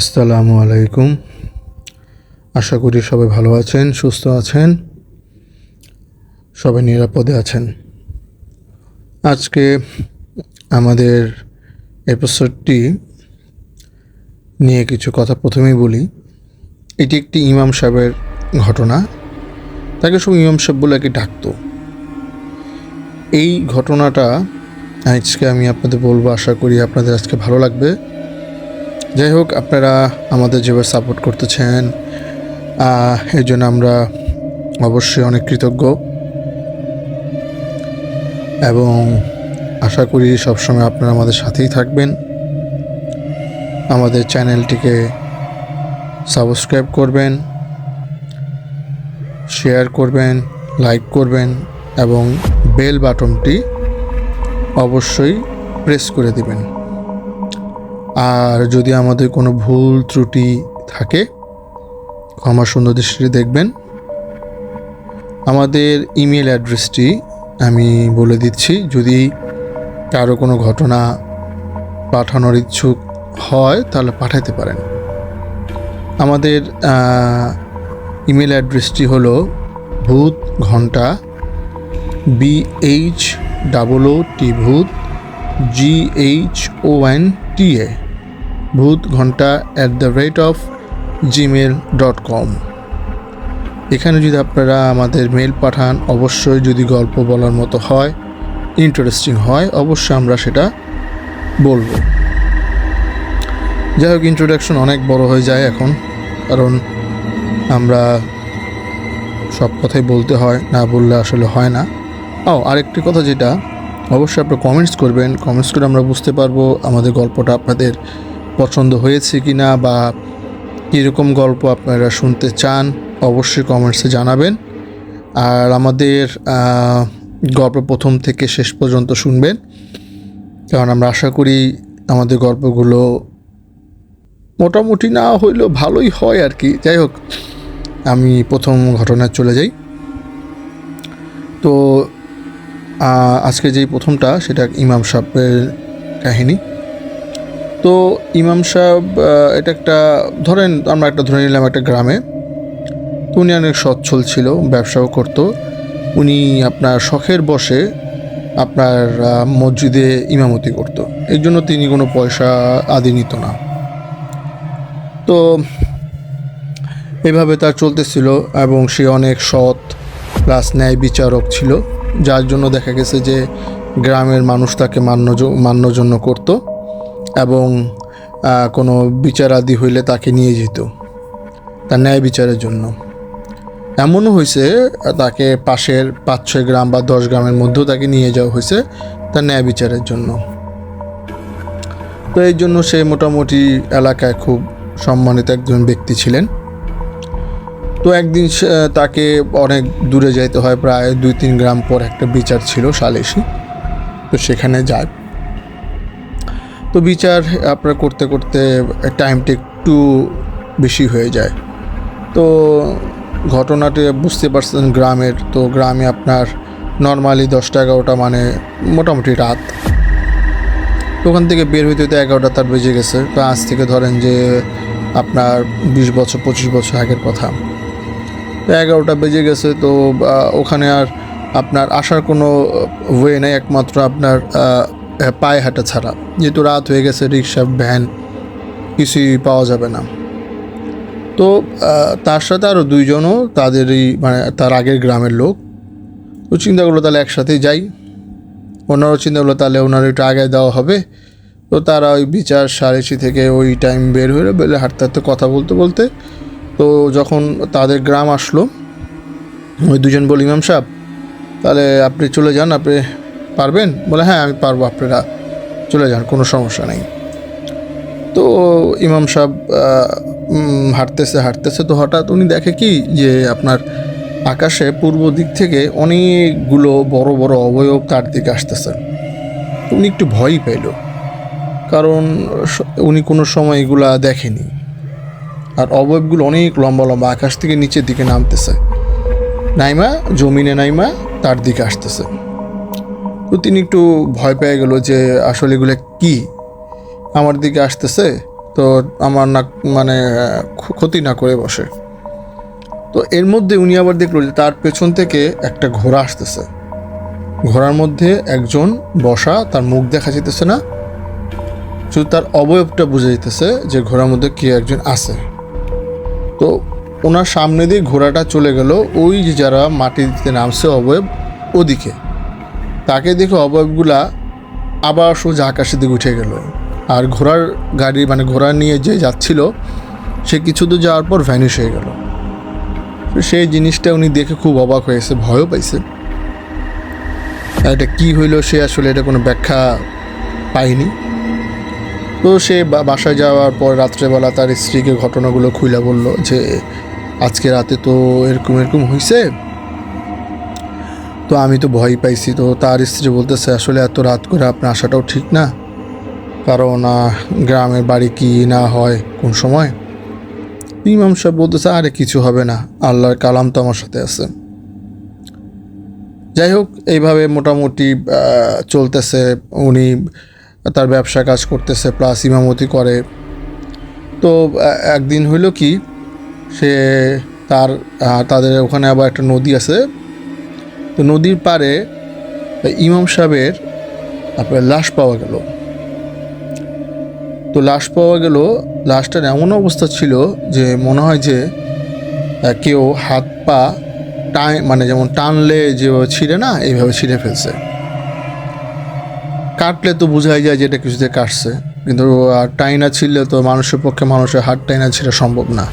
আসসালামু আলাইকুম। আশা করি সবাই ভালো আছেন, সুস্থ আছেন, সবাই নিরাপদে আছেন। আজকে আমাদের এপিসোডটি নিয়ে কিছু কথা প্রথমেই বলি। এটি একটি ইমাম সাহেবের ঘটনা। তাকে সব ইমাম সাহেব বলে একে ডাকতো। এই ঘটনাটা আজকে আমি আপনাদের বলব, আশা করি আপনাদের আজকে ভালো লাগবে। যাই হোক, আপনারা আমাদের যেভাবে সাপোর্ট করতেছেন এর জন্য আমরা অবশ্যই অনেক কৃতজ্ঞ। এবং আশা করি সবসময় আপনারা আমাদের সাথেই থাকবেন। আমাদের চ্যানেলটিকে সাবস্ক্রাইব করবেন শেয়ার করবেন লাইক করবেন, এবং বেল বাটনটি অবশ্যই প্রেস করে দিবেন। আর যদি আমাদের কোনো ভুল ত্রুটি থাকে, ক্ষমা সুন্দর দৃষ্টিতে দেখবেন। আমাদের ইমেল অ্যাড্রেসটি আমি বলে দিচ্ছি, যদি কারও কোনো ঘটনা পাঠানোর ইচ্ছুক হয়, তাহলে পাঠাতে পারেন। আমাদের ইমেল অ্যাড্রেসটি হলো ভূত ঘণ্টা বিএইচ ডাবল ও টি ভূত G H O N T A Bhoot Ghonta at the rate of Gmail dot com এখানে যদি আপনারা আমাদের মেল পাঠান, অবশ্যই যদি গল্প বলার মতো হয় ইন্টারেস্টিং হয়, অবশ্যই আমরা সেটা বলব। যাই হোক ইন্ট্রোডাকশন অনেক বড় হয়ে যায় এখন, কারণ আমরা সব কথাই বলতে হয়, না বললে আসলে হয় না। ও, আরেকটি কথা যেটা, অবশ্যই আপনারা কমেন্টস করবেন কমেন্টস করে আমরা বুঝতে পারব আমাদের গল্পটা আপনাদের পছন্দ হয়েছে কি না বা কীরকম গল্প আপনারা শুনতে চান, অবশ্যই কমেন্টসে জানাবেন। আর আমাদের গল্প প্রথম থেকে শেষ পর্যন্ত শুনবেন। কারণ আমরা আশা করি আমাদের গল্পগুলো মোটামুটি না হইলেও ভালোই হয় আর কি। যাই হোক, আমি প্রথম ঘটনায় চলে যাই। তো আজকে যেই প্রথমটা, সেটা ইমাম সাহেবের কাহিনী। তো ইমাম সাহেব এটা একটা, ধরেন আমরা একটা ধরে নিলাম একটা গ্রামে, তো উনি অনেক সচ্ছল ছিল, ব্যবসাও করতো। উনি আপনার শখের বসে আপনার মসজিদে ইমামতি করতো। এর জন্য তিনি কোনো পয়সা আদি নিত না। তো এভাবে তার চলতেছিল এবং সে অনেক সৎ, প্লাস ন্যায় বিচারক ছিল, যার জন্য দেখা গেছে যে গ্রামের মানুষ তাকে মান্য জ- মান্য জন্য করত। এবং কোনো বিচারাদি হইলে তাকে নিয়ে যেত, তার ন্যায় বিচারের জন্য। এমনও হয়েছে তাকে পাশের পাঁচ ছয় গ্রাম বা দশ গ্রামের মধ্যেও তাকে নিয়ে যাওয়া হয়েছে তার ন্যায় বিচারের জন্য। তো এই জন্য সে মোটামুটি এলাকায় খুব সম্মানিত একজন ব্যক্তি ছিলেন। তো একদিন তাকে অনেক দূরে যাইতে হয়, প্রায় দুই তিন গ্রাম পর একটা বিচার ছিল সালেসি তো সেখানে যায়। তো বিচার আপনার করতে করতে টাইমটা একটু বেশি হয়ে যায়। তো ঘটনাটি বুঝতে পারছেন গ্রামের, তো গ্রামে আপনার নর্মালি দশটা এগারোটা মানে মোটামুটি রাত। ওখান থেকে বের হইতে হইতে এগারোটা তার বেজে গেছে। তো আজ থেকে ধরেন যে আপনার বিশ বছর, পঁচিশ বছর আগের কথা। তো এগারোটা বেজে গেছে, তো ওখানে আর আপনার আসার কোনো ওয়ে নেই, একমাত্র আপনার পায়ে হাঁটা ছাড়া। যেহেতু রাত হয়ে গেছে, রিক্সা, ভ্যান, কিছুই পাওয়া যাবে না। তো তার সাথে আরও দুইজনও তাদেরই মানে তার আগের গ্রামের লোক। তো চিন্তা করল তাহলে একসাথেই যাই। ওনারও চিন্তা করল তাহলে ওনার একটু আগে দেওয়া হবে। তো তারা ওই বিচার সাড়েছি থেকে ওই টাইম বের হয়ে বেলে হাঁটতে হাঁটতে কথা বলতে বলতে। তো যখন তাদের গ্রাম আসলো, ওই দুজন বলি ইমাম সাহেব, তাহলে আপনি চলে যান, আপনি পারবেন? বলে হ্যাঁ আমি পারব, আপনারা চলে যান, কোনো সমস্যা নেই। তো ইমাম সাহেব হাঁটতেছে হাঁটতেছে। তো হঠাৎ উনি দেখে কি যে, আপনার আকাশে পূর্ব দিক থেকে অনেকগুলো বড় বড় অবয়ব তার দিকে আসতেছে। উনি একটু ভয়ই পেল। কারণ উনি কোনো সময় এগুলা দেখেনি। আর অবয়বগুলো অনেক লম্বা লম্বা, আকাশ থেকে নিচের দিকে নামতেছে। নাইমা, জমিনে নাইমা, তার দিকে আসতেছে। তো তিনি একটু ভয় পেয়ে গেল যে আসলে এগুলো কি? আমার দিকে আসতেছে তো আমার না মানে ক্ষতি না করে বসে। তো এর মধ্যে উনি আবার দেখল যে তার পেছন থেকে একটা ঘোড়া আসতেছে। ঘোড়ার মধ্যে একজন বসা, তার মুখ দেখা যেতেছে না। শুধু তার অবয়বটা বোঝা যেতেছে যে ঘোড়ার মধ্যে কে একজন আছে। তো ওনার সামনে দিয়ে ঘোড়াটা চলে গেল, ওই যারা মাটি দিতে নামছে অবয়ব, ওদিকে। তাকে দেখে অবয়বগুলা আবার সোজা আকাশের দিকে উঠে গেল। আর ঘোড়ার গাড়ি মানে ঘোড়া নিয়ে যে যাচ্ছিল, সে কিছু দূর যাওয়ার পর ভ্যানিশ হয়ে গেল। সেই জিনিসটা উনি দেখে খুব অবাক হয়েছে, ভয়ও পাইছে। এটা কী হইল, সে আসলে এটা কোনো ব্যাখ্যা পায়নি। তো সে বাসায় যাওয়ার পর রাত্রেবেলা তার স্ত্রীকে ঘটনাগুলো খুলে বলল যে, আজকে রাতে তো এরকম এরকম হয়েছে তো আমি তো ভয় পাইছি। তো তার স্ত্রী বলতেছে, আসলে এত রাত করে আপনার আসাটাও ঠিক না। কারণ গ্রামের বাড়ি কি না হয়, কোন সময়? ইমাম সাহেব বলতেছে, আরে, কিছু হবে না। আল্লাহর কালাম তো আমার সাথে আছে। যাই হোক, এইভাবে মোটামুটি চলতেছে। উনি তার ব্যবসা কাজ করতেছে প্লাস ইমামতি করে। তো একদিন হইল কি, সে তার তাদের ওখানে আবার একটা নদী আছে। তো নদীর পাড়ে ইমাম সাহেবের আপনার লাশ পাওয়া গেল। তো লাশ পাওয়া গেল, লাশটার এমন অবস্থা ছিল যে মনে হয় যে কেউ হাত পা টাই মানে যেমন টানলে যেভাবে ছিঁড়ে না, এইভাবে ছিঁড়ে ফেলছে। কাটলে তো বোঝাই যায় যে এটা কিছুতে কাটছে। কিন্তু টাইনা ছিঁড়লে তো মানুষের পক্ষে মানুষের হাত টাইনা ছিঁড়া সম্ভব না।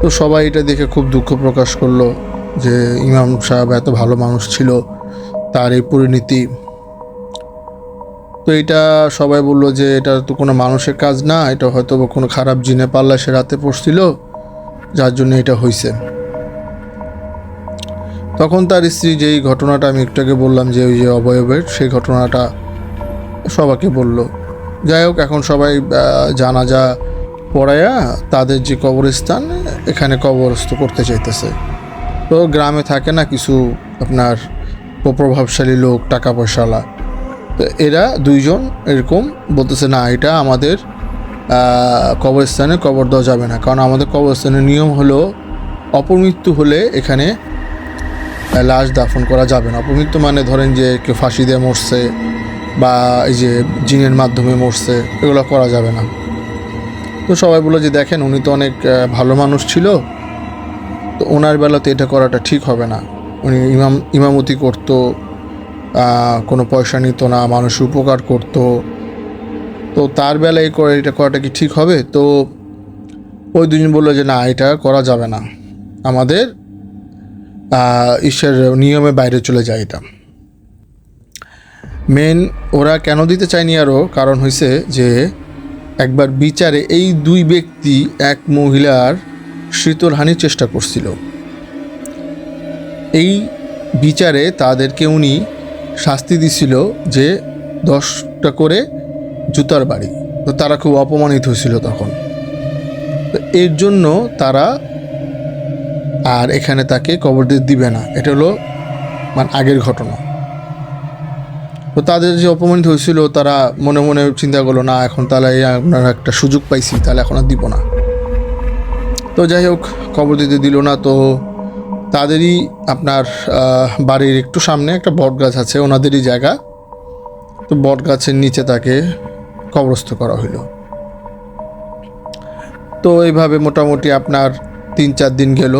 তো সবাই এটা দেখে খুব দুঃখ প্রকাশ করল। যে ইমাম সাহেব এত ভালো মানুষ ছিল, তার এই পরিণতি। তো এটা সবাই বলল যে এটা তো কোনো মানুষের কাজ না, এটা হয়তো কোনো খারাপ জিনে পাল্লা সে রাতে পড়ছিল, যার জন্য এটা হয়েছে তখন তার স্ত্রী যেই ঘটনাটা আমি একটু আগে বললাম যে ওই যে অবয়বের, সেই ঘটনাটা সবাইকে বলল। যাই হোক, এখন সবাই জানাজা পড়ায়া তাদের যে কবরস্থান, এখানে কবরস্থ করতে চাইতেছে। তো গ্রামে থাকে না কিছু আপনার প্রভাবশালী লোক টাকা পয়সাওয়ালা তো এরা দুইজন এরকম বলতেছে, না, এটা আমাদের কবরস্থানে কবর দেওয়া যাবে না। কারণ আমাদের কবরস্থানের নিয়ম হলো অপমৃত্যু হলে এখানে লাশ দাফন করা যাবে না। অপমৃত্যু মানে ধরেন যে কেউ ফাঁসি দিয়ে মরছে বা এই যে জিনের মাধ্যমে মরছে, এগুলো করা যাবে না। তো সবাই বলল যে, দেখেন, উনি তো অনেক ভালো মানুষ ছিল তো ওনার বেলাতে এটা করাটা ঠিক হবে না। উনি ইমাম, ইমামতি করতো কোনো পয়সা নিত না, মানুষ উপকার করতো। তো তার বেলায় করে এটা করাটা কি ঠিক হবে? তো ওই দুজন বলল যে, না, এটা করা যাবে না। আমাদের ঈশ্বরের নিয়মে বাইরে চলে যায় এটা। মেন ওরা কেন দিতে চায়নি আরও কারণ হয়েছে যে, একবার বিচারে এই দুই ব্যক্তি, এক মহিলার শীতলহানির চেষ্টা করছিল। এই বিচারে তাদেরকে উনি শাস্তি দিছিল যে দশটা করে জুতার বাড়ি। তো তারা খুব অপমানিত হয়েছিল তখন। এর জন্য তারা আর এখানে তাকে কবর দিয়ে দিবে না। এটা হলো মানে আগের ঘটনা। তো তাদের যে অপমানিত হয়েছিল, তারা মনে মনে চিন্তা করল, না, এখন তাহলে আপনার একটা সুযোগ পাইছি, তাহলে এখন আর দিব না। তো যাই হোক কবর দিতে দিল না তো তাদেরই আপনার বাড়ির একটু সামনে একটা বট গাছ আছে, ওনাদেরই জায়গা। তো বট গাছের নিচে তাকে কবরস্থ করা হইল। তো এইভাবে মোটামুটি আপনার তিন চার দিন গেল।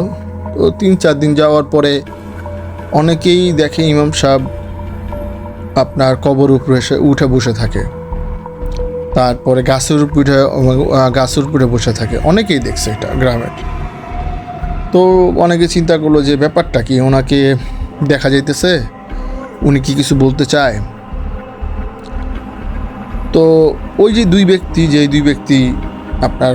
তো তিন চার দিন যাওয়ার পরে অনেকেই দেখে ইমাম সাহেব আপনার কবর উপরে এসে উঠে বসে থাকে। তারপরে গাছের আহ, গাছের উপরে বসে থাকে। অনেকেই দেখছে এটা গ্রামের তো অনেকে চিন্তা করল যে ব্যাপারটা কি? ওনাকে দেখা যাইতেছে উনি কি কিছু বলতে চায়? তো ওই যে দুই ব্যক্তি যে দুই ব্যক্তি আপনার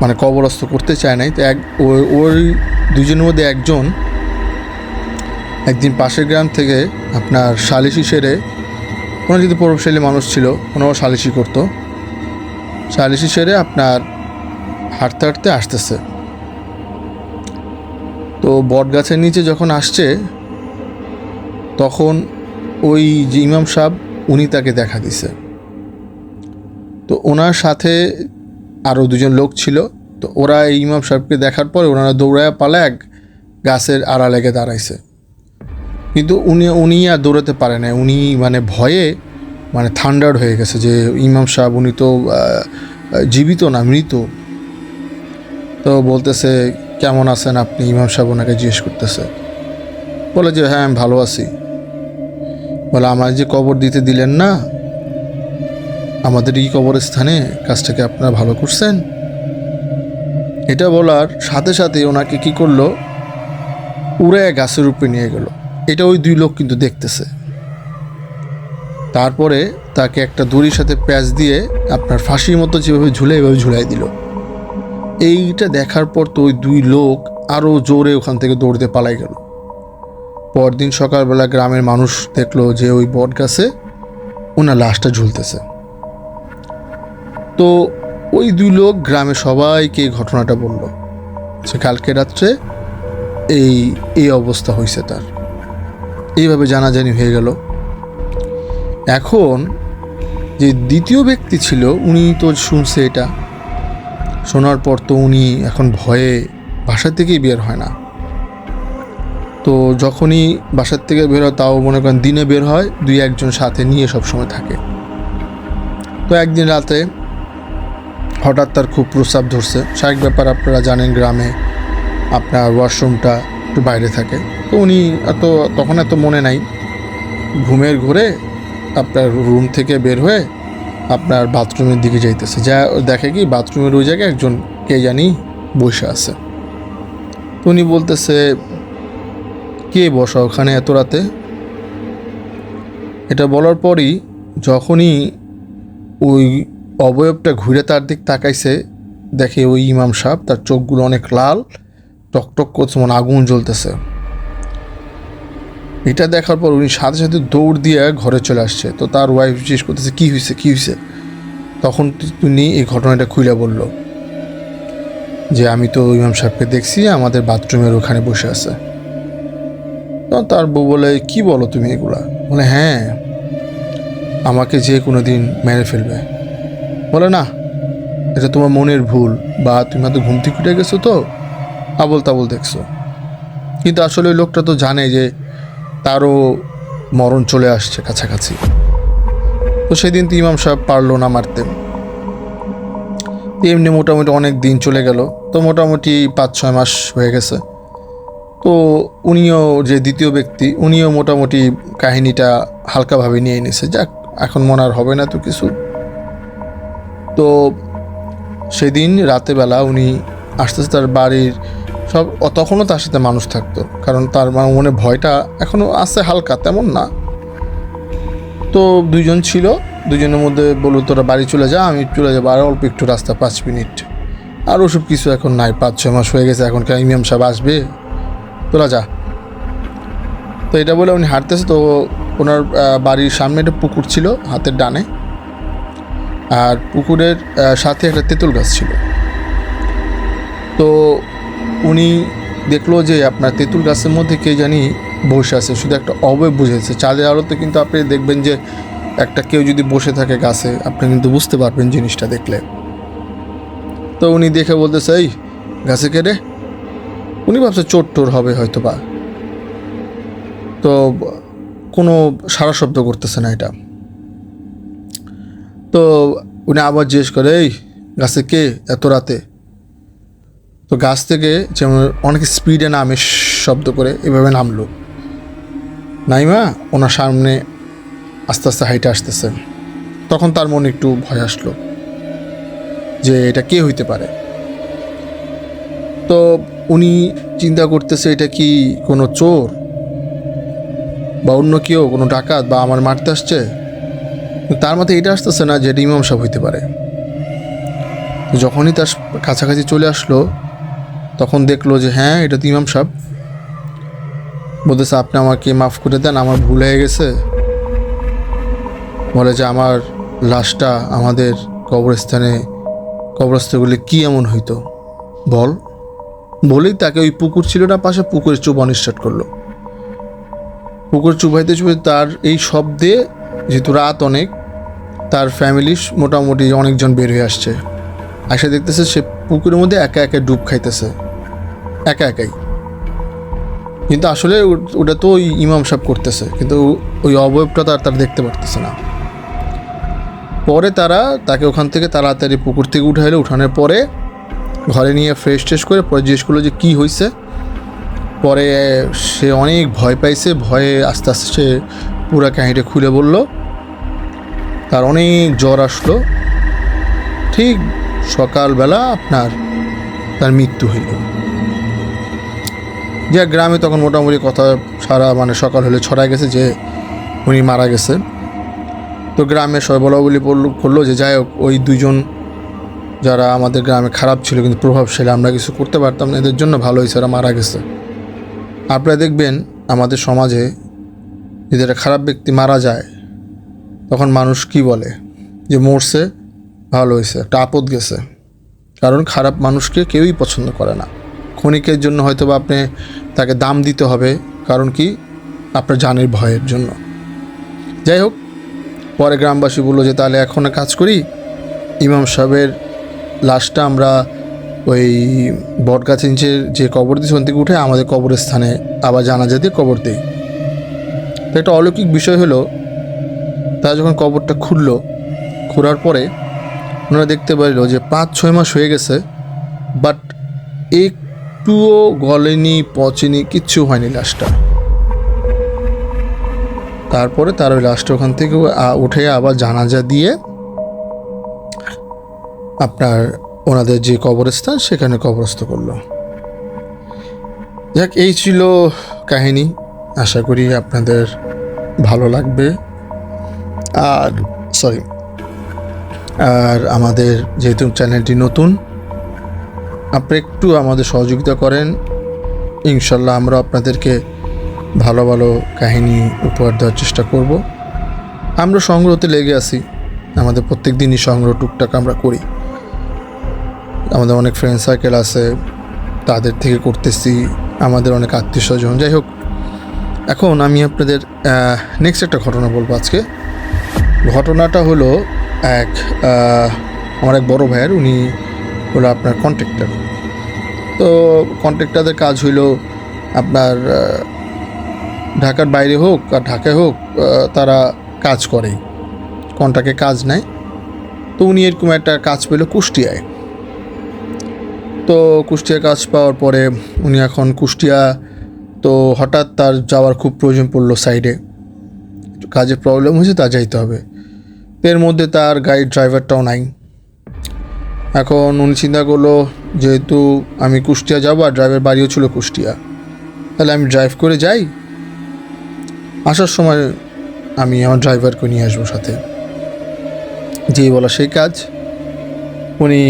মানে কবরস্থ করতে চায় নাই তো এক ওই- দুজনের মধ্যে একজন একদিন পাশের গ্রাম থেকে আপনার সালিশি সেরে কোনো যদি প্রভাবশালী মানুষ ছিল কোনো সালিশি করতো। সালিশি সেরে আপনার হাঁটতে হাঁটতে আসতেছে। তো বট গাছের নিচে যখন আসছে, তখন ওই যে ইমাম সাহেব, উনি তাকে দেখা দিছে। তো ওনার সাথে আরও দুজন লোক ছিল। তো ওরা এই ইমাম সাহেবকে দেখার পরে ওনারা দৌড়ায় পালা এক গাছের আড়া লেগে দাঁড়াইছে। কিন্তু উনি উনি আর দৌড়াতে পারে না উনি মানে ভয়ে মানে থান্ডার্ড হয়ে গেছে যে ইমাম সাহেব উনি তো জীবিত না, মৃত। তো বলতেছে, কেমন আছেন আপনি? ইমাম সাহেব ওনাকে জিজ্ঞেস করতেছে। বলে যে হ্যাঁ আমি ভালো আছি। বলে আমার যে কবর দিতে দিলেন না, আমাদের এই কবরস্থানে কাজটাকে আপনারা ভালো করছেন? এটা বলার সাথে সাথে ওনাকে কি করল? উড়ে গাছের উপরে নিয়ে গেল। এটা ওই দুই লোক কিন্তু দেখতেছে। তারপরে তাকে একটা দড়ির সাথে প্যাচ দিয়ে আপনার ফাঁসির মতো যেভাবে ঝুলে এভাবে ঝুলাই দিল। এইটা দেখার পর তো ওই দুই লোক আরও জোরে ওখান থেকে দৌড়তে পালাই গেল। পরদিন সকালবেলা গ্রামের মানুষ দেখল যে ওই বট গাছে ওনার লাশটা ঝুলতেছে। তো ওই দুই লোক গ্রামে সবাইকে এই ঘটনাটা বলল যে কালকে রাত্রে এই এই অবস্থা হয়েছে তার। এইভাবে জানাজানি হয়ে গেল। এখন যে দ্বিতীয় ব্যক্তি ছিল, উনি তো শুনছে এটা। শোনার পর তো উনি এখন ভয়ে বাসা থেকেই বের হয় না। তো যখনই বাসার থেকে বের হয়, তাও মনে করেন দিনে বের হয়, দুই একজন সাথে নিয়ে সবসময় থাকে। তো একদিন রাতে হঠাৎ তার খুব প্রস্রাব ধরছে। স্বাভাবিক ব্যাপার আপনারা জানেন, গ্রামে আপনার ওয়াশরুমটা একটু বাইরে থাকে। তো উনি এত, তখন এত মনে নাই। ঘুমের ঘরে আপনার রুম থেকে বের হয়ে আপনার বাথরুমের দিকে যাইতেছে। যা দেখে কি বাথরুমের ওই জায়গায় একজন কে জানি বসে আছে। তো উনি বলতেছে, কে বসা ওখানে এত রাতে? এটা বলার পরই যখনই ওই অবয়বটা ঘুরে তার দিক তাকাইছে, দেখে ওই ইমাম সাহেব, তার চোখগুলো অনেক লাল। টকটক করছে, মনে আগুন জ্বলতেছে। এটা দেখার পর উনি সাথে সাথে দৌড় দিয়ে ঘরে চলে আসছে। তো তার ওয়াইফ জিজ্ঞেস করতেছে, কী হয়েছে কী হয়েছে তখন তিনি এই ঘটনাটা খুলে বলল যে, আমি তো ইমাম সাহেবকে দেখছি, আমাদের বাথরুমের ওখানে বসে আছে। তখন তার বউ বলে, কি বলো তুমি এগুলা? বলে হ্যাঁ আমাকে যে কোনো দিন মেরে ফেলবে। বলে, না, এটা তোমার মনের ভুল বা তুমি হয়তো ঘুম থেকে উঠে গেছো তো আবল তাবল দেখছ। কিন্তু আসলে ওই লোকটা তো জানে যে তারও মরণ চলে আসছে কাছাকাছি। তো সেদিন তো ইমাম সাহেব পারল না মারতে। এমনি মোটামুটি অনেক দিন চলে গেল, তো মোটামুটি পাঁচ ছয় মাস হয়ে গেছে। তো উনিও যে দ্বিতীয় ব্যক্তি, উনিও মোটামুটি কাহিনীটা হালকাভাবে নিয়ে নিছে। যাক, এখন মনে আর হবে না তো কিছু। তো সেদিন রাতেবেলা উনি আস্তে আস্তে তার বাড়ির সব তখনও তার সাথে মানুষ থাকতো। কারণ তার মনে ভয়টা এখনও আছে হালকা, তেমন না। তো দুইজন ছিল দুজনের মধ্যে বলল, তোরা বাড়ি চলে যা, আমি চলে যাব আর অল্প একটু রাস্তা, পাঁচ মিনিট। আর ওসব কিছু এখন নাই, পাঁচ, ছয় মাস হয়ে গেছে, এখন ইমাম সাহেব আসবে? তোরা যা। তো এটা বলে উনি হাঁটতেছে, তো ওনার বাড়ির সামনে একটা পুকুর ছিল, হাতের ডানে। আর পুকুরের সাথে একটা তেঁতুল গাছ ছিল। তো উনি দেখল যে আপনার তেঁতুল গাছের মধ্যে কে জানি বসে আছে, শুধু একটা অবয়ব বুঝেছে চাঁদের আলোতে কিন্তু আপনি দেখবেন যে একটা কেউ যদি বসে থাকে গাছে, আপনি কিন্তু বুঝতে পারবেন জিনিসটা দেখলে। তো উনি দেখে বলতেছে, এই, গাছে কে রে? উনি ভাবছে চোর টোর হবে হয়তো বা তো কোনো সারা শব্দ করতেছে না এটা। তো উনি আবার জিজ্ঞেস করে, এই, গাছে কে এত রাতে? তো গাছ থেকে যেমন অনেক স্পিডে নামে শব্দ করে, এভাবে নামলো। নাইমা, ওনার সামনে আস্তে আস্তে হাইটে আসতেছে। তখন তার মনে একটু ভয় আসলো যে এটা কে হইতে পারে। তো উনি চিন্তা করতেছে, এটা কি কোনো চোর বা অন্য কেউ, কোনো ডাকাত বা আমার মারতে আসছে? তার মাথায় এটা আসতেছে না যে এটা ইমাম সাহেব হইতে পারে। যখনই তার কাছাকাছি চলে আসলো তখন দেখল যে হ্যাঁ এটা তো ইমাম সাহেব। বলতেছে, আপনি আমাকে মাফ করে দেন, আমার ভুল হয়ে গেছে। বলে যে, আমার লাশটা আমাদের কবরস্থানে কবরস্থানগুলি কি এমন হইতো? বল। বলেই তাকে ওই পুকুর ছিল না, পাশে পুকুরে চুপ স্টার্ট করল। পুকুর চুবাইতে চুবাইতে তার এই শব্দে, যেহেতু রাত অনেক, তার ফ্যামিলি মোটামুটি অনেকজন বের হয়ে আসছে। আসে দেখতেছে সে পুকুরের মধ্যে একা একা ডুব খাইতেছে। একা একাই। কিন্তু আসলে ওটা তো ওই ইমাম সাহেব করতেছে, কিন্তু ওই অবয়বটা তার তার দেখতে পারতেছে না। পরে তারা তাকে ওখান থেকে তাড়াতাড়ি পুকুর থেকে উঠাইলো, উঠানোর পরে ঘরে নিয়ে ফ্রেশ ট্রেশ করে পরে জিজ্ঞেস করল যে কী হয়েছে পরে সে অনেক ভয় পাইছে, ভয়ে আস্তে আস্তে সে পুরা কাহিনিটা খুলে বলল। তার অনেক জ্বর আসলো। ঠিক সকালবেলা আপনার তার মৃত্যু হইল। যে গ্রামে তখন মোটামুটি কথা সারা মানে সকাল হলে ছড়ায় গেছে যে উনি মারা গেছে। তো গ্রামে সবাই বলা বলি করল যে যাই হোক, ওই দুজন যারা আমাদের গ্রামে খারাপ ছিল কিন্তু প্রভাবশালী, আমরা কিছু করতে পারতাম না, এদের জন্য ভালো হয়েছে ওরা মারা গেছে। আপনারা দেখবেন আমাদের সমাজে যদি একটা খারাপ ব্যক্তি মারা যায়, তখন মানুষ কি বলে? যে মরছে, ভালো হয়েছে, একটা আপদ গেছে। কারণ খারাপ মানুষকে কেউই পছন্দ করে না। ক্ষণিকের জন্য হয়তো বা আপনি তাকে দাম দিতে হবে, কারণ কি? আপনার জানের ভয়ের জন্য। যাই হোক, পরে গ্রামবাসী বলল যে, তাহলে এখন এক কাজ করি। ইমাম সাহেবের লাশটা আমরা ওই বটগাছ ইঞ্চের যে কবর দিয়েছে, ওখান থেকে উঠে আমাদের কবরস্থানে আবার জানাজা দিয়ে কবর দিই। তো একটা অলৌকিক বিষয় হলো, তারা যখন কবরটা খুললো খোলার পরে ওনারা দেখতে পারল যে, পাঁচ, ছয় মাস হয়ে গেছে, বাট একটুও গলেনি, পচেনি, কিচ্ছু হয়নি লাশটা। তারপরে তার ওই লাশটা ওখান থেকে উঠে আবার জানাজা দিয়ে আপনার ওনাদের যে কবরস্থান সেখানে কবরস্থ করল। যাক, এই ছিল কাহিনী। আশা করি আপনাদের ভালো লাগবে। আর সরি আর আমাদের যেহেতু চ্যানেলটি নতুন আপনি একটু আমাদের সহযোগিতা করেন। ইনশাল্লাহ আমরা আপনাদেরকে ভালো ভালো কাহিনী উপহার দেওয়ার চেষ্টা করব। আমরা সংগ্রহতে লেগে আছি। আমাদের প্রত্যেক দিনই সংগ্রহ টুকটাক আমরা করি। আমাদের অনেক ফ্রেন্ড সার্কেল আছে। তাদের থেকে করতেছি। আমাদের অনেক আত্মীয় স্বজন। যাই হোক, এখন আমি আপনাদের নেক্সট একটা ঘটনা বলব আজকে। ঘটনাটা হলো এক আমার এক বড় ভাইয়ের। উনি হলো আপনার কন্ট্রাক্টর তো কন্ট্রাক্টারদের কাজ হইল আপনার ঢাকার বাইরে হোক আর ঢাকায় হোক তারা কাজ করে কন্ট্রাক্টে কাজ নেয় তো উনি এরকম একটা কাজ পেল কুষ্টিয়ায়। তো কুষ্টিয়া কাজ পাওয়ার পরে উনি এখন কুষ্টিয়া, তো হঠাৎ তার যাওয়ার খুব প্রয়োজন পড়ল সাইডে। কাজের প্রবলেম হয়েছে, তা যাইতে হবে। এর মধ্যে তার গাড়ির ড্রাইভারটাও নাই। এখন উনি চিন্তা করল, যেহেতু আমি কুষ্টিয়া যাব আর ড্রাইভার বাড়িও ছিল কুষ্টিয়া, তাহলে আমি ড্রাইভ করে যাই? আসার সময় আমি আমার ড্রাইভারকে নিয়ে আসব সাথে। যেই বলা সেই কাজ, উনি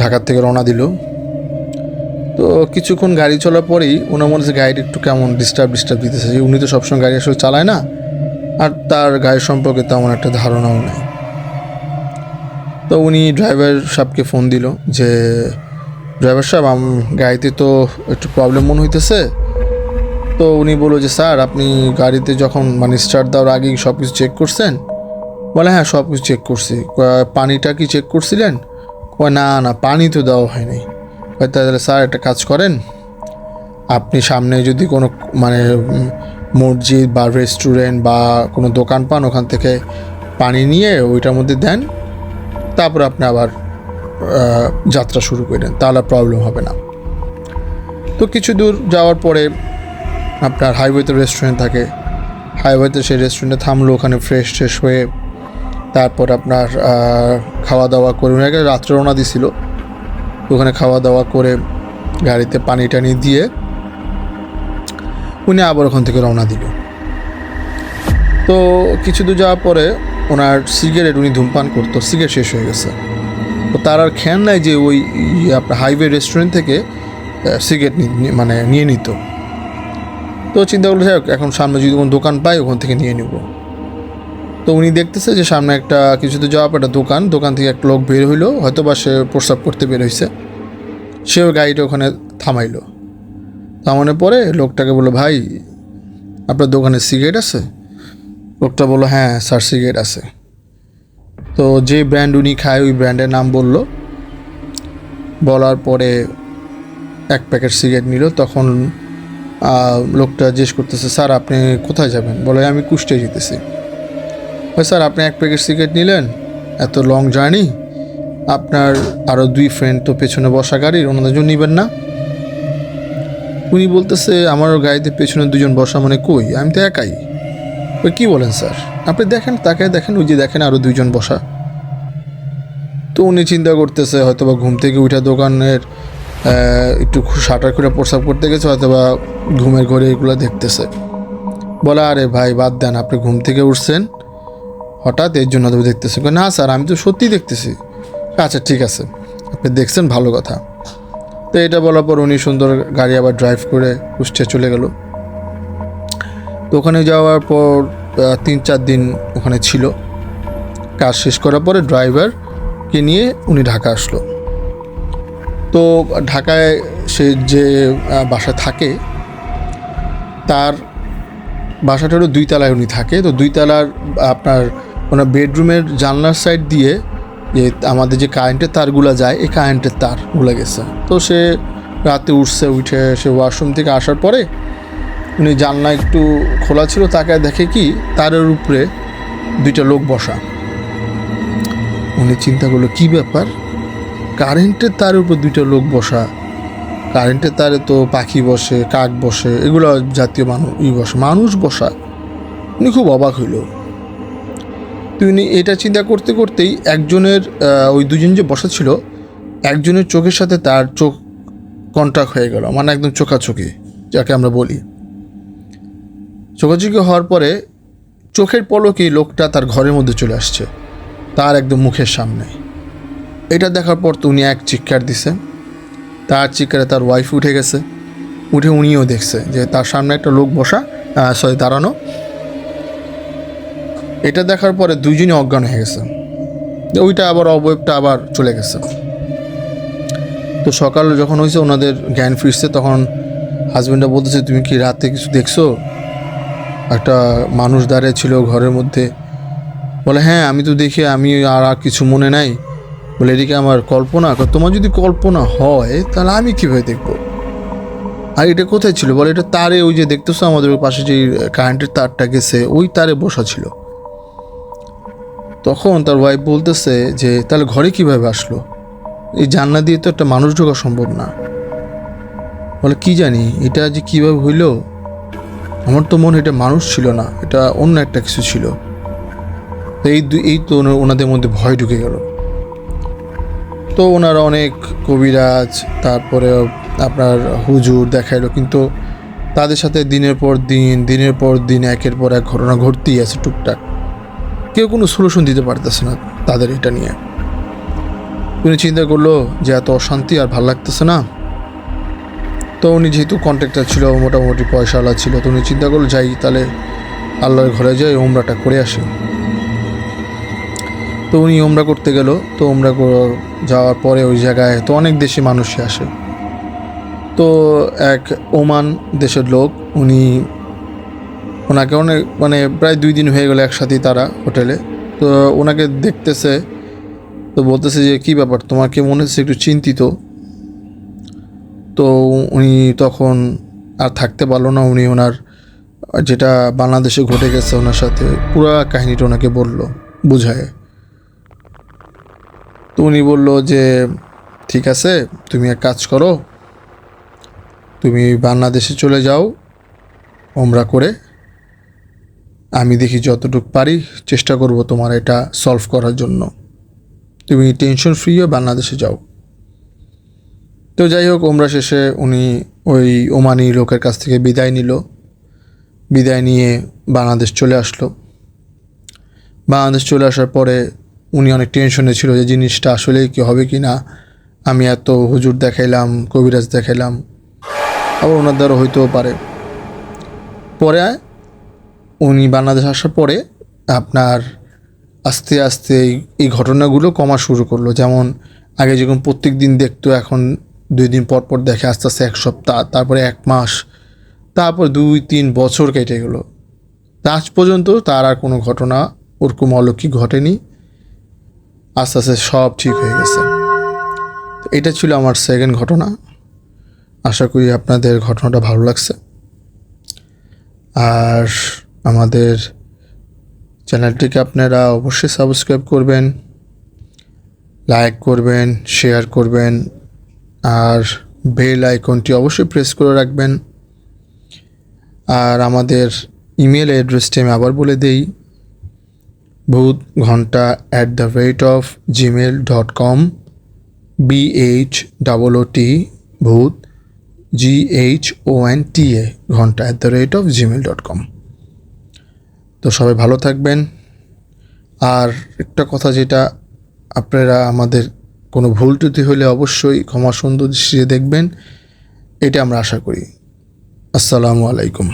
ঢাকার থেকে রওনা দিল। তো কিছুক্ষণ গাড়ি চলার পরেই ওনার মনে হচ্ছে গাড়িটা একটু কেমন ডিস্টার্ব ডিস্টার্ব দিতেছে। যে উনি তো সবসময় গাড়ি আসলে চালায় না, আর তার গাড়ি সম্পর্কে তেমন একটা ধারণাও নেই। তো উনি ড্রাইভার সাহেবকে ফোন দিল যে ড্রাইভার সাহেব, আম, গাড়িতে তো একটু প্রবলেম মনে হইতেছে। তো উনি বলল যে স্যার আপনি গাড়িতে যখন মানে স্টার্ট দেওয়ার আগেই সব কিছু চেক করছেন? বলে হ্যাঁ সব কিছু চেক করছি পানিটা কি চেক করছিলেন? কয়, না না, পানি তো দেওয়া হয়নি। তাহলে স্যার একটা কাজ করেন। আপনি সামনে যদি কোনো মানে মসজিদ বা রেস্টুরেন্ট বা কোনো দোকান পান, ওখান থেকে পানি নিয়ে ওইটার মধ্যে দেন। তারপর আপনি আবার যাত্রা শুরু করেন তাহলে প্রবলেম হবে না। তো কিছু দূর যাওয়ার পরে আপনার হাইওয়েতে রেস্টুরেন্ট থাকে। হাইওয়েতে সেই রেস্টুরেন্টে থামলো, ওখানে ফ্রেশ ট্রেশ হয়ে তারপর আপনার খাওয়া দাওয়া করে, উনি রাত্রে রওনা দিছিল। ওখানে খাওয়া দাওয়া করে গাড়িতে পানি টানি দিয়ে উনি আবার ওখান থেকে রওনা দিল। তো কিছু দূর যাওয়ার পরে ওনার সিগারেট উনি ধূমপান করতো, সিগারেট শেষ হয়ে গেছে। তো তার আর খেয়াল নাই যে ওই ইয়ে আপনার হাইওয়ে রেস্টুরেন্ট থেকে সিগারেট মানে নিয়ে নিত। তো চিন্তা করল, যাই এখন সামনে যদি কোনো দোকান পাই, ওখান থেকে নিয়ে নেব। তো উনি দেখতেছে যে সামনে একটা কিছু তো যাওয়ার একটা দোকান দোকান থেকে একটা লোক বের হইল হয়তো বা সে প্রস্রাব করতে বের হয়েছে সেও গাড়িটা ওখানে থামাইলো। থামানোর পরে লোকটাকে বলল, ভাই, আপনার দোকানে সিগারেট আছে? লোকটা বলল হ্যাঁ স্যার, সিগারেট আছে। তো যে ব্র্যান্ড উনি খায়, ওই ব্র্যান্ডের নাম বলল। বলার পরে এক প্যাকেট সিগারেট নিল। তখন লোকটা জিজ্ঞেস করতেছে, স্যার, আপনি কোথায় যাবেন? বলে, আমি কুষ্টিয়া যেতেছি। স্যার, আপনি এক প্যাকেট সিগারেট নিলেন? এত লং জার্নি? আপনার আরও দুই ফ্রেন্ড তো পেছনে বসা গাড়ির, ওনাদের জন্য নিবেন না? উনি বলতেছে আমারও গাড়িতে পেছনে দুজন বসা মানে কই? আমি তো একাই। ওই কী বলেন স্যার? আপনি দেখেন তাকে দেখেন, ওই যে দেখেন আরও দুইজন বসা। তো উনি চিন্তা করতেছে হয়তো বা ঘুম থেকে উঠে দোকানের একটু শাটার করে প্রস্রাব করতে গেছে হয়তো বা ঘুমের ঘরে এগুলো দেখতেছে। বলে, আরে ভাই, বাদ দেন, আপনি ঘুম থেকে উঠছেন, হঠাৎ এর জন্য তো দেখতেছে। না স্যার, আমি তো সত্যি দেখতেছি। আচ্ছা ঠিক আছে, আপনি দেখছেন, ভালো কথা। তো এটা বলার পর উনি সুন্দর গাড়ি আবার ড্রাইভ করে কুষ্টিয়া চলে গেল। তো ওখানে যাওয়ার পর তিন চার দিন ওখানে ছিল। কাজ শেষ করার পরে ড্রাইভারকে নিয়ে উনি ঢাকা আসলো। তো ঢাকায় সে যে বাসা থাকে, তার বাসাটা হলো দুই তলায় উনি থাকে। তো দুই তলার আপনার ওনার বেডরুমের জানলার সাইড দিয়ে যে আমাদের যে কারেন্টের তারগুলো যায়, এই কারেন্টের তারগুলো গেছে। তো সে রাতে উঠছে, উঠে সে ওয়াশরুম থেকে আসার পরে উনি জানলা একটু খোলা ছিল, তাকে দেখে কি তারের উপরে দুইটা লোক বসা। উনি চিন্তা করল, কি ব্যাপার? কারেন্টের তার উপর দুইটা লোক বসা। কারেন্টের তারে তো পাখি বসে, কাক বসে, এগুলো জাতীয় মানুষ ই বসে, মানুষ বসা। উনি খুব অবাক হইল। তো উনি এটা চিন্তা করতে করতেই একজনের ওই দুজন যে বসা ছিল, একজনের চোখের সাথে তার চোখ কন্ট্যাক্ট হয়ে গেল। মানে একদম চোখাচোখি, যাকে আমরা বলি। চোখাচোখি হওয়ার পরে চোখের পলকেই লোকটা তার ঘরের মধ্যে চলে আসছে। তার একদম মুখের সামনে। এটা দেখার পর তো উনি এক চিৎকার দিছে। তার চিৎকারে তার ওয়াইফ উঠে গেছে। উঠে উনিও দেখছে যে তার সামনে একটা লোক বসা সরি দাঁড়ানো। এটা দেখার পরে দুইজনই অজ্ঞান হয়ে গেছে। ওইটা আবার অবয়বটা আবার চলে গেছে। তো সকাল যখন হয়েছে ওনাদের জ্ঞান ফিরছে, তখন হাজব্যান্ডটা বলতেছে, তুমি কি রাতে কিছু দেখছ? একটা মানুষ দাঁড়িয়ে ছিল ঘরের মধ্যে। বলে হ্যাঁ আমি তো দেখি, আমি আর আর কিছু মনে নাই। বলে, এদিকে আমার কল্পনা তোমার যদি কল্পনা হয়, তাহলে আমি কীভাবে দেখব? আর এটা কোথায় ছিল? বলে, এটা তারে, ওই যে দেখতেছো আমাদের পাশে যে কারেন্টের তারটা গেছে, ওই তারে বসা ছিল। তখন তার ওয়াইফ বলতেছে যে, তাহলে ঘরে কীভাবে আসলো? এই জান্না দিয়ে তো একটা মানুষ ঢোকা সম্ভব না। বলে, কি জানি, এটা যে কীভাবে হইল? আমার তো মনে এটা মানুষ ছিল না, এটা অন্য একটা কিছু ছিল। এই এই তো ওনাদের মধ্যে ভয় ঢুকে গেল। তো ওনারা অনেক কবিরাজ, তারপরে আপনার হুজুর দেখাইলো, কিন্তু তাদের সাথে দিনের পর দিন, দিনের পর দিন, একের পর এক ঘটনা ঘটতেই আছে টুকটাক। কেউ কোনো সলিউশন দিতে পারতেছে না তাদের এটা নিয়ে। উনি চিন্তা করল যে এত অশান্তি আর ভালো লাগতেছে না। তো উনি যেহেতু কন্ট্রাক্টার ছিল, মোটামুটি পয়সাওয়ালা ছিল, তো উনি চিন্তা করল, যাই, তাহলে আল্লাহর ঘরে যাই ওমরাটা করে আসি। তো উনি ওমরা করতে গেল, তো ওমরা যাওয়ার পরে ওই জায়গায় তো অনেক দেশি মানুষই আসে। তো এক ওমান দেশের লোক, উনি ওনাকে অনেক মানে প্রায় দুই দিন হয়ে গেলো একসাথেই তারা হোটেলে। তো ওনাকে দেখতেছে, তো বলতেছে যে, কী ব্যাপার তোমাকে মনে হচ্ছে একটু চিন্তিত? তো উনি তখন আর থাকতে পারল না, উনি ওনার যেটা বাংলাদেশে ঘটে গেছে ওনার সাথে পুরা কাহিনীটা ওনাকে বলল, বুঝায়। তো উনি বলল যে, ঠিক আছে, তুমি এক কাজ করো, তুমি বাংলাদেশে চলে যাও, ওমরা করে আমি দেখি যতটুকু পারি চেষ্টা করব তোমার এটা সলভ করার জন্য। তুমি টেনশন ফ্রিও বাংলাদেশে যাও। তো যাই হোক ওমরা শেষে উনি ওই ওমানি লোকের কাছ থেকে বিদায় নিল। বিদায় নিয়ে বাংলাদেশ চলে আসলো। বাংলাদেশ চলে আসার পরে উনি অনেক টেনশনে ছিল যে জিনিসটা আসলেই কি হবে কি না। আমি এত হুজুর দেখাইলাম, কবিরাজ দেখাইলাম। আবার ওনার দ্বারা হইতেও পারে। পরে উনি বাংলাদেশ আসার পরে আপনার আস্তে আস্তে এই- ঘটনাগুলো কমা শুরু করল। যেমন আগে যেরকম প্রত্যেক দিন দেখতো, এখন দুই দিন পর পর দেখে আস্তে আস্তে এক সপ্তাহ, তারপরে এক মাস, তারপর দুই তিন বছর কেটে গেলো। আজ পর্যন্ত তার আর কোনো ঘটনা ওরকম অলৌকিক ঘটেনি। আস্তে আস্তে সব ঠিক হয়ে গেছে। এটা ছিল আমার সেকেন্ড ঘটনা। আশা করি আপনাদের ঘটনাটা ভালো লাগছে। আর আমাদের চ্যানেলটিকে আপনারা অবশ্যই সাবস্ক্রাইব করবেন লাইক করবেন শেয়ার করবেন আর বেল আইকনটি অবশ্যই প্রেস করে রাখবেন। আর আমাদের ইমেল অ্যাড্রেসটি আমি আবার বলে দেই, Bhoot Ghonta at the rate of Gmail dot com B H double O T Bhoot G H O N T A Ghonta at the rate of Gmail dot com তো সবাই ভালো থাকবেন। আর একটা কথা যেটা আপনারা আমাদের কোনো ভুল ত্রুটি হলে অবশ্যই ক্ষমা সুন্দর দৃষ্টিতে দেখবেন। এটা আমরা আশা করি। আসসালামু আলাইকুম।